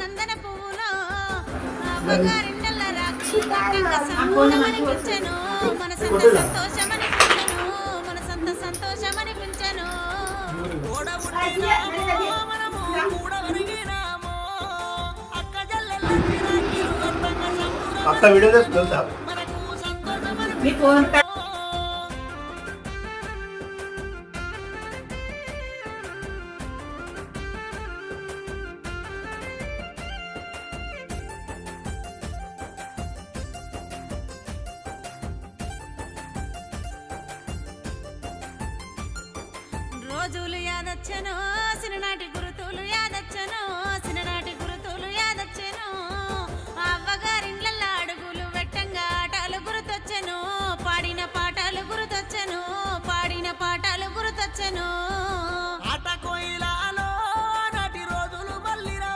నందన పువ్వులో అమ్మగారిండల్ల రాక్షి కట్టంగా సంబూలమని పించెను మనసంత సంతోషమని పించెను మనసంత సంతోషమని పించెను అక్క వీడియో చేసి తెలుసా మీ ఫోన్ నచ్చను సిరినాటి గురు